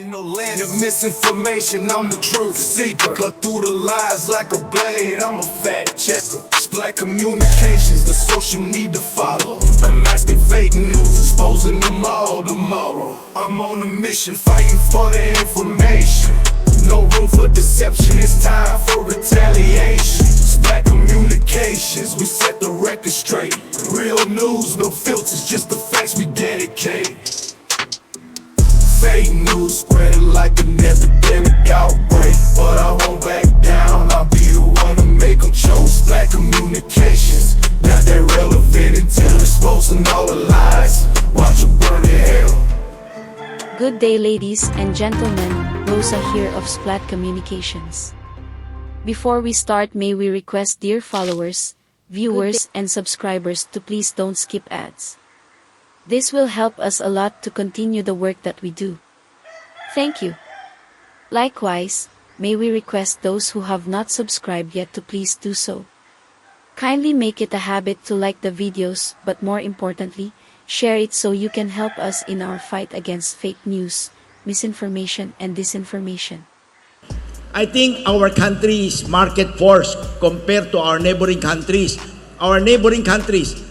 In the land of misinformation, I'm the truth seeker. Cut through the lies like a blade, I'm a fact checker. Black communications, the social need to follow. Unmasking fake news, exposing them all tomorrow. I'm on a mission, fighting for the information. No room for deception, it's time for retaliation. It's Black communications, we set the record straight. Real news, no filters, just the facts we dedicate. Fake news spreading like an epidemic outbreak. But I won't back down, I'll be the one to make them choke. Black communications, not that relevant until exposing all the lies. Watch them burn in hell. Good day, ladies and gentlemen. Rosa here of Splat Communications. Before we start, may we request dear followers, viewers, and subscribers to please don't skip ads. This will help us a lot to continue the work that we do. Thank you. Likewise, may we request those who have not subscribed yet to please do so. Kindly make it a habit to like the videos, but more importantly, share it so you can help us in our fight against fake news, misinformation, and disinformation. I think our country is market force compared to our neighboring countries. Our neighboring countries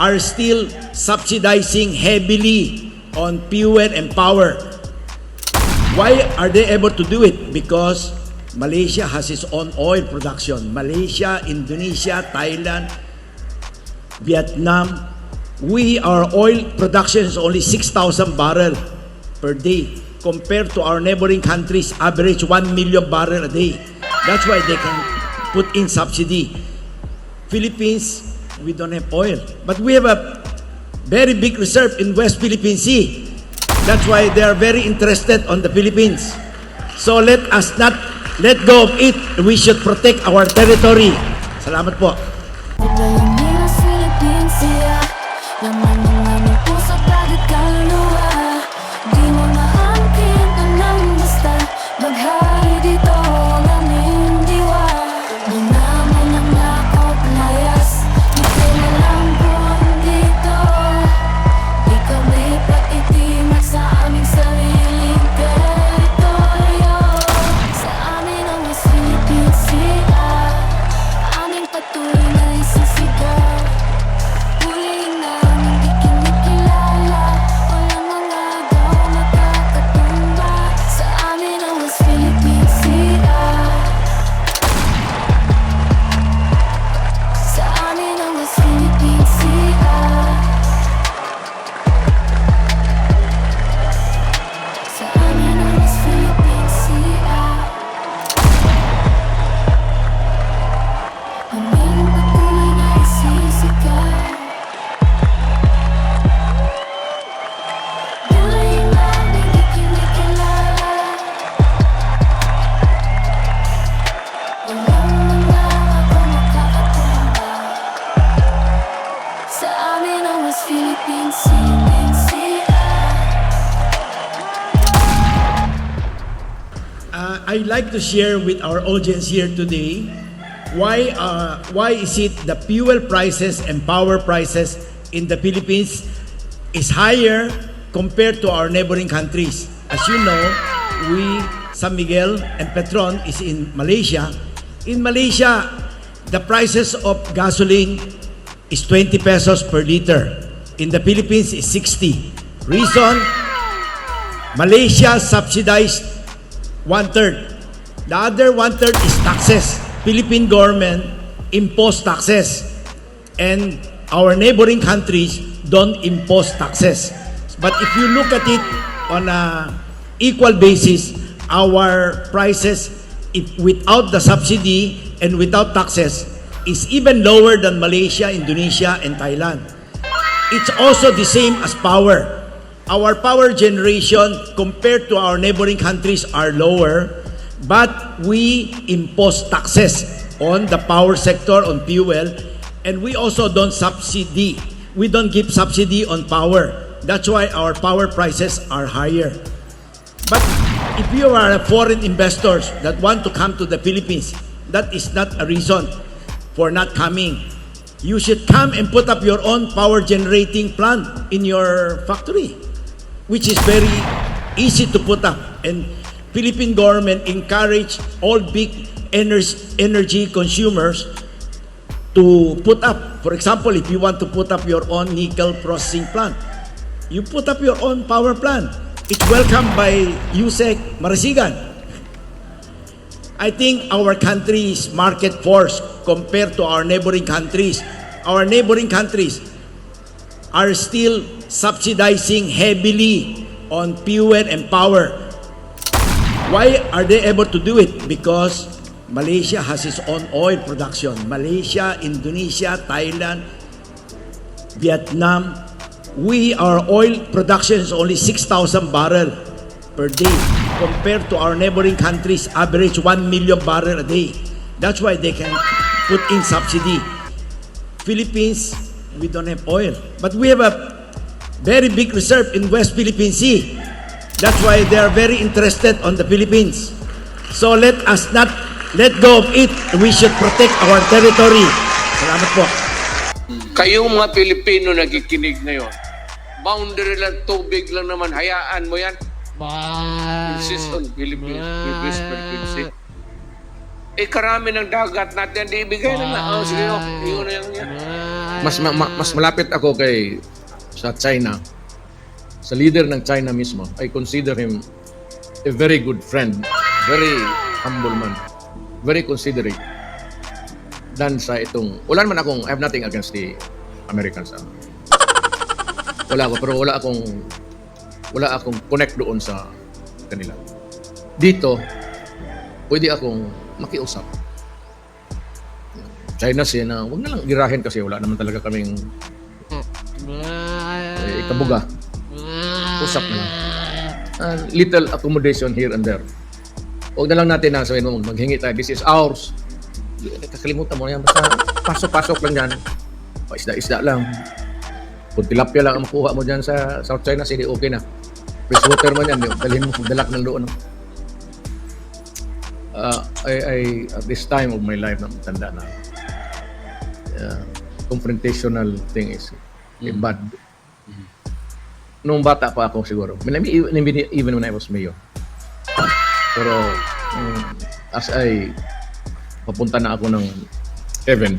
are still subsidizing heavily on fuel and power. Why are they able to do it? Because Malaysia has its own oil production. Malaysia, Indonesia, Thailand, Vietnam, we our oil production is only 6,000 barrel per day compared to our neighboring countries average 1 million barrel a day. That's why they can put in subsidy. Philippines, we don't have oil, but we have a very big reserve in West Philippine Sea. That's why they are very interested on the Philippines. So let us not let go of it. We should protect our territory. Salamat po. I'd like to share with our audience here today why uh, why is it the fuel prices and power prices in the Philippines is higher compared to our neighboring countries. As you know, we San Miguel and Petron is in Malaysia. In Malaysia, the prices of gasoline is 20 pesos per liter. In the Philippines is 60. Reason, Malaysia subsidized one third. The other one third is taxes. Philippine government impose taxes, and our neighboring countries don't impose taxes. But if you look at it on a equal basis, our prices, if without the subsidy and without taxes, is even lower than Malaysia, Indonesia, and Thailand. It's also the same as power. Our power generation compared to our neighboring countries are lower, but we impose taxes on the power sector, on fuel, and we also don't subsidy. We don't give subsidy on power. That's why our power prices are higher. But if you are a foreign investors that want to come to the Philippines, that is not a reason for not coming. You should come and put up your own power generating plant in your factory, which is very easy to put up. And Philippine government encourage all big energy, energy consumers to put up. For example, if you want to put up your own nickel processing plant, you put up your own power plant. It's welcomed by USEC Marasigan. I think our country's market force compared to our neighboring countries, our neighboring countries are still subsidizing heavily on fuel and power. Why are they able to do it? Because Malaysia has its own oil production. Malaysia, Indonesia, Thailand, Vietnam, we our oil production is only 6,000 barrel per day compared to our neighboring countries average 1 million barrel a day. That's why they can put in subsidy. Philippines, we don't have oil. But we have a very big reserve in West Philippine Sea. That's why they are very interested on the Philippines. So let us not let go of it. We should protect our territory. Salamat po. Kayong mga Pilipino nakikinig ngayon, boundary lang, tubig lang naman, hayaan mo yan. Insist on Philippines, Philippines, Philippines. Sea. Eh, karami ng dagat natin, di ibigay na lang. Oh, sige, oh, yun na yan. yan. mas ma- ma- mas malapit ako kay sa China. Sa leader ng China mismo. I consider him a very good friend, very humble man, very considerate than sa itong wala naman akong I have nothing against the Americans. ah. Wala ako pero wala akong wala akong connect doon sa kanila. Dito pwede akong makiusap. China Sea na huwag na lang girahin kasi wala naman talaga kaming ikabuga. Usap na. Ah, little accommodation here and there. Huwag na lang natin na sabihin mo, maghingi tayo, this is ours. Kakalimutan mo na yan. Basta pasok-pasok lang yan. O, isda-isda lang. Kung tilapia lang ang makuha mo dyan sa South China di okay na. Fresh water man yan, dalhin mo, dalak ng doon. Uh, I, I, at this time of my life, tanda na, uh, confrontational thing is eh, bad. Nung bata pa ako siguro. I mean, even, even when I was mayor. Pero um, as I papunta na ako ng heaven,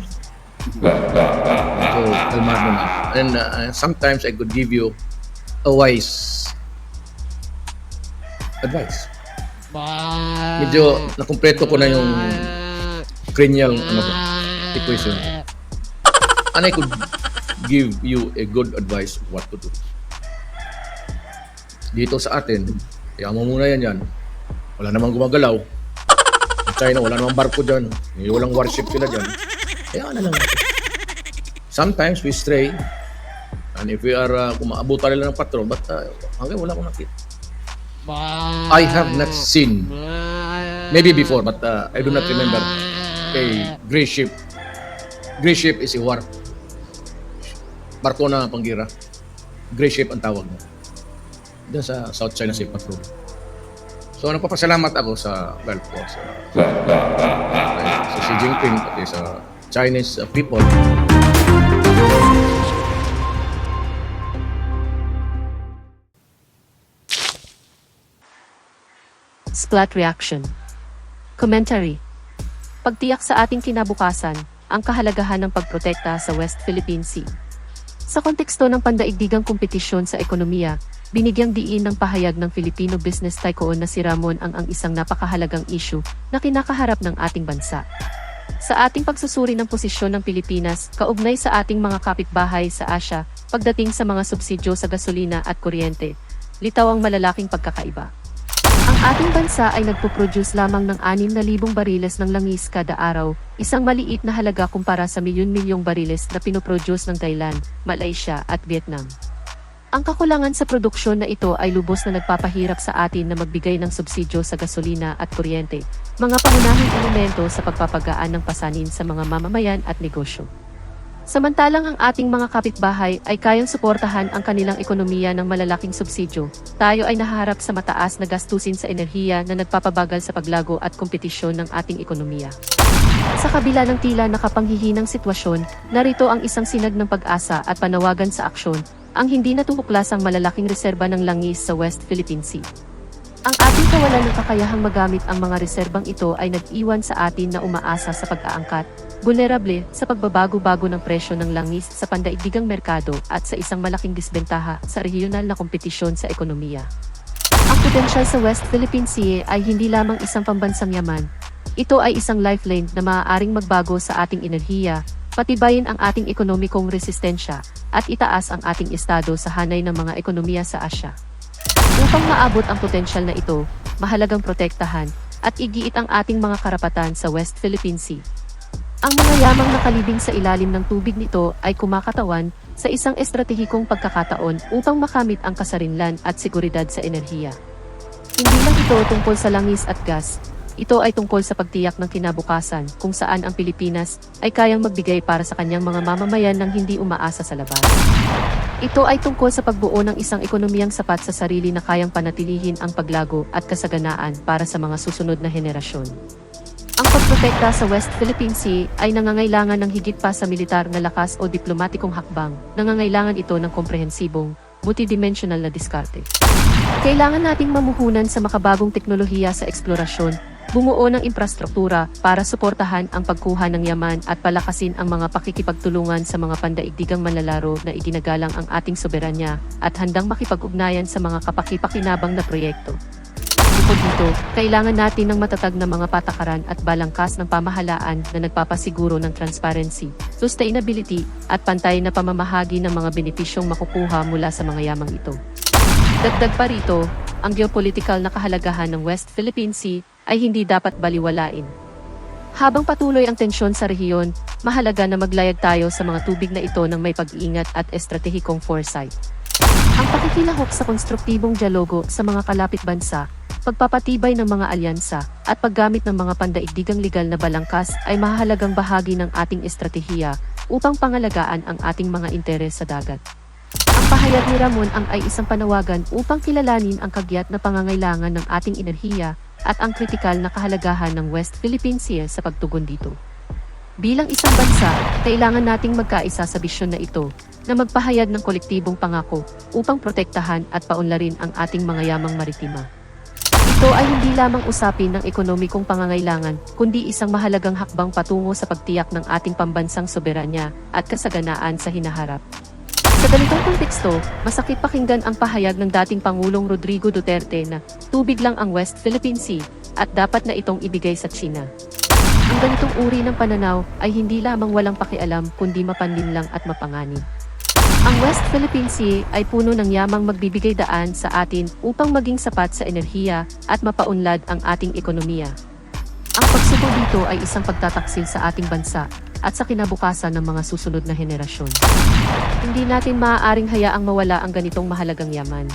so kalmado na. And uh, sometimes I could give you a wise advice. Medyo nakumpleto ko na yung cranial ano ko, equation. And I could give you a good advice what to do. Dito sa atin, kaya mo muna yan yan. Wala namang gumagalaw. Sa China, wala namang barko dyan. Walang warship sila dyan. Kaya na lang natin. Sometimes we stray. And if we are, uh, kung maabutan nila ng patrol, but uh, hanggang wala akong nakita. I have not seen, maybe before, but uh, I do not remember a gray ship. Gray ship is a war. Barko na panggira. Gray ship ang tawag mo. Diyan sa South China Sea Patrol. So nagpapasalamat ako sa well po sa, sa Xi Jinping pati sa Chinese uh, people Splat Reaction Commentary Pagtiyak sa ating kinabukasan, ang kahalagahan ng pagprotekta sa West Philippine Sea. Sa konteksto ng pandaigdigang kompetisyon sa ekonomiya, binigyang diin ng pahayag ng Filipino business tycoon na si Ramon ang ang isang napakahalagang issue na kinakaharap ng ating bansa. Sa ating pagsusuri ng posisyon ng Pilipinas, kaugnay sa ating mga kapitbahay sa Asia, pagdating sa mga subsidyo sa gasolina at kuryente, litaw ang malalaking pagkakaiba. Ang ating bansa ay nagpo-produce lamang ng 6,000 bariles ng langis kada araw, isang maliit na halaga kumpara sa milyon-milyong bariles na pinoproduce ng Thailand, Malaysia at Vietnam. Ang kakulangan sa produksyon na ito ay lubos na nagpapahirap sa atin na magbigay ng subsidyo sa gasolina at kuryente, mga pangunahing elemento sa pagpapagaan ng pasanin sa mga mamamayan at negosyo. Samantalang ang ating mga kapitbahay ay kayang suportahan ang kanilang ekonomiya ng malalaking subsidyo, tayo ay nahaharap sa mataas na gastusin sa enerhiya na nagpapabagal sa paglago at kompetisyon ng ating ekonomiya. Sa kabila ng tila nakapanghihinang sitwasyon, narito ang isang sinag ng pag-asa at panawagan sa aksyon, ang hindi natutuklas ang malalaking reserba ng langis sa West Philippine Sea. Ang ating kawalan ng kakayahang magamit ang mga reserbang ito ay nag-iwan sa atin na umaasa sa pag-aangkat, vulnerable sa pagbabago-bago ng presyo ng langis sa pandaigdigang merkado at sa isang malaking disbentaha sa regional na kompetisyon sa ekonomiya. Ang potensyal sa West Philippine Sea ay hindi lamang isang pambansang yaman. Ito ay isang lifeline na maaaring magbago sa ating enerhiya, patibayin ang ating ekonomikong resistensya, at itaas ang ating estado sa hanay ng mga ekonomiya sa Asya. Upang maabot ang potensyal na ito, mahalagang protektahan at igiit ang ating mga karapatan sa West Philippine Sea. Ang mga yamang nakalibing sa ilalim ng tubig nito ay kumakatawan sa isang estratehikong pagkakataon upang makamit ang kasarinlan at seguridad sa enerhiya. Hindi lang ito tungkol sa langis at gas, ito ay tungkol sa pagtiyak ng kinabukasan kung saan ang Pilipinas ay kayang magbigay para sa kanyang mga mamamayan ng hindi umaasa sa labas. Ito ay tungkol sa pagbuo ng isang ekonomiyang sapat sa sarili na kayang panatilihin ang paglago at kasaganaan para sa mga susunod na henerasyon. Ang pagprotekta sa West Philippine Sea ay nangangailangan ng higit pa sa militar na lakas o diplomatikong hakbang. Nangangailangan ito ng komprehensibong, multidimensional na diskarte. Kailangan nating mamuhunan sa makabagong teknolohiya sa eksplorasyon, bumuo ng infrastruktura para suportahan ang pagkuha ng yaman at palakasin ang mga pakikipagtulungan sa mga pandaigdigang manlalaro na iginagalang ang ating soberanya at handang makipag-ugnayan sa mga kapakipakinabang na proyekto. Bukod dito, kailangan natin ng matatag na mga patakaran at balangkas ng pamahalaan na nagpapasiguro ng transparency, sustainability, at pantay na pamamahagi ng mga benepisyong makukuha mula sa mga yamang ito. Dagdag pa rito, ang geopolitical na kahalagahan ng West Philippine Sea ay hindi dapat baliwalain. Habang patuloy ang tensyon sa rehiyon, mahalaga na maglayag tayo sa mga tubig na ito ng may pag-iingat at estratehikong foresight. Ang pakikilahok sa konstruktibong dialogo sa mga kalapit bansa, pagpapatibay ng mga alyansa, at paggamit ng mga pandaigdigang legal na balangkas ay mahalagang bahagi ng ating estratehiya upang pangalagaan ang ating mga interes sa dagat. Ang pahayag ni Ramon ang ay isang panawagan upang kilalanin ang kagyat na pangangailangan ng ating enerhiya at ang kritikal na kahalagahan ng West Philippine Sea sa pagtugon dito. Bilang isang bansa, kailangan nating magkaisa sa bisyon na ito na magpahayag ng kolektibong pangako upang protektahan at paunlarin ang ating mga yamang maritima. Ito ay hindi lamang usapin ng ekonomikong pangangailangan, kundi isang mahalagang hakbang patungo sa pagtiyak ng ating pambansang soberanya at kasaganaan sa hinaharap. Sa ganitong konteksto, masakit pakinggan ang pahayag ng dating Pangulong Rodrigo Duterte na tubig lang ang West Philippine Sea at dapat na itong ibigay sa China. Ang ganitong uri ng pananaw ay hindi lamang walang pakialam kundi mapanlinlang at mapanganib. Ang West Philippine Sea ay puno ng yamang magbibigay daan sa atin upang maging sapat sa enerhiya at mapaunlad ang ating ekonomiya. Ang pagsuko dito ay isang pagtataksil sa ating bansa at sa kinabukasan ng mga susunod na henerasyon. Hindi natin maaaring hayaang mawala ang ganitong mahalagang yaman.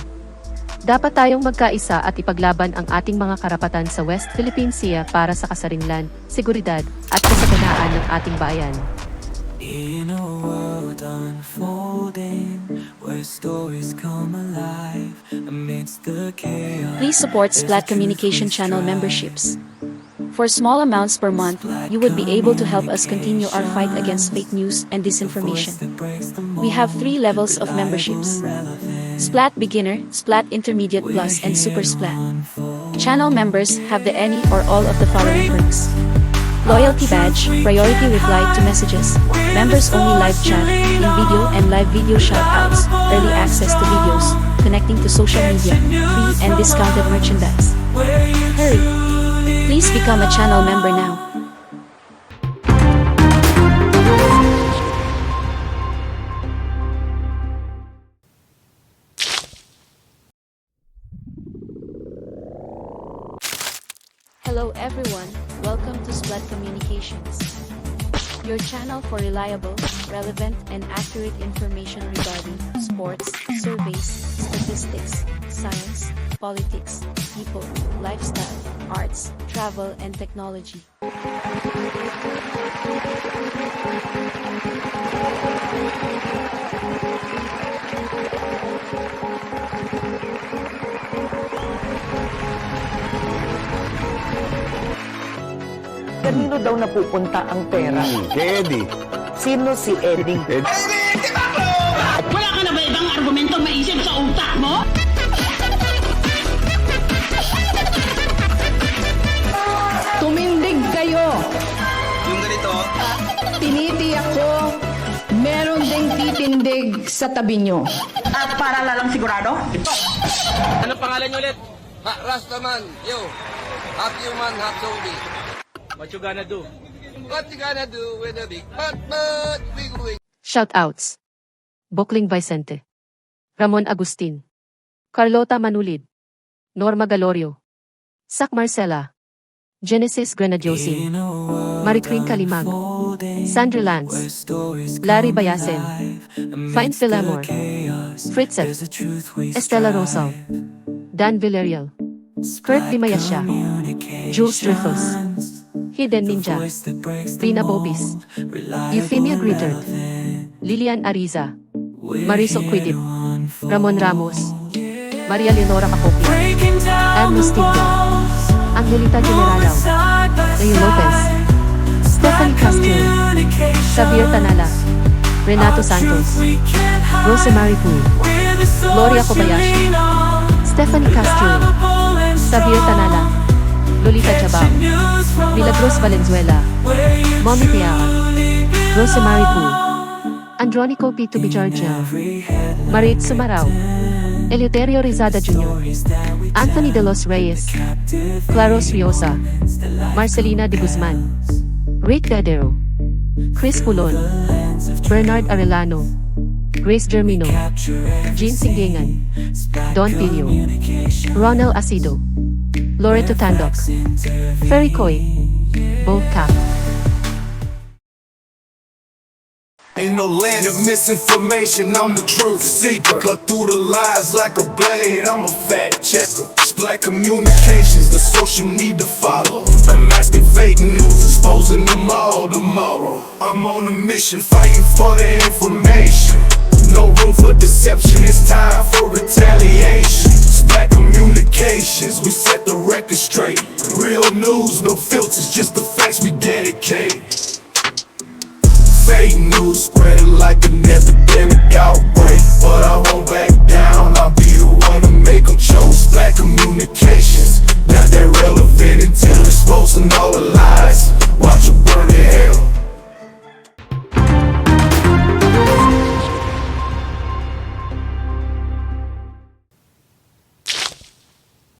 Dapat tayong magkaisa at ipaglaban ang ating mga karapatan sa West Philippine Sea para sa kasarinlan, seguridad, at kasaganaan ng ating bayan. In a world unfolding, where stories come alive amidst the chaos. Please support Splat Communication Channel memberships. For small amounts per month, you would be able to help us continue our fight against fake news and disinformation. We have three levels of memberships. Splat Beginner, Splat Intermediate Plus, and Super Splat. Channel members have the any or all of the following perks. Loyalty badge, priority reply to messages, members only live chat, in video and live video shoutouts, early access to videos, connecting to social media, free and discounted merchandise. Hurry! Please become a channel member now. Hello everyone, welcome to Splat Communications. Your channel for reliable, relevant, and accurate information regarding sports, surveys, statistics, science, politics, people, lifestyle, arts, travel, and technology. kanino daw napupunta ang pera? Hmm, Kay Eddie. Sino si Eddie? Eddie. Wala ka na ba ibang argumento maisip sa utak mo? Tumindig kayo. Yung ganito, Tinitiyak ko, meron ding titindig sa tabi nyo. at para na lang sigurado? Anong pangalan niyo ulit? Ha, Rastaman, you. Half human, half zombie. What you gonna do? What you gonna do with a big butt, butt, big wing? Shoutouts. Bokling Vicente. Ramon Agustin. Carlota Manulid. Norma Galorio. Sac Marcela. Genesis Grenadiosin. Maricreen Kalimag. Sandra Lance. Larry Bayasen. Fine Philemor. Fritzet. Estela Rosal. Dan Villarreal. Kurt Dimayasya. Jules Dreyfus. Hidden Ninja. Rina Bobis. Euphemia Gritter. Lilian Ariza. Marisol Quidip. Ramon Ramos. Maria Leonora Capopio. Ann Mustinto. Angelita Generalao. Rayo Lopez. Stephanie Castro. Xavier Tanala. Renato Santos. Rosemary Poole. Gloria Kobayashi. Stephanie Castro. Xavier Tanala. Lolita Chabao. Milagros Valenzuela. Mommy Piara. Rosemary Poole. Andronico P. Tubijarja. Marit Sumarao. Eleuterio Rizada Jr. Anthony De Los Reyes. Claros Riosa. Marcelina De Guzman. Rick Gadero. Chris Pulon. Bernard Arellano. Grace Germino. Jean Singengan. Don Pilio. Ronald Asido. Loreto Tandoc. Ferry. Bo Cap. In the land of misinformation, I'm the truth seeker. Cut through the lies like a blade, I'm a fact checker. Black communications, the social need to follow. Unmasking fake news, exposing them all tomorrow. I'm on a mission, fighting for the information. No room for deception, it's time for retaliation. Straight. Real news, no filters, just the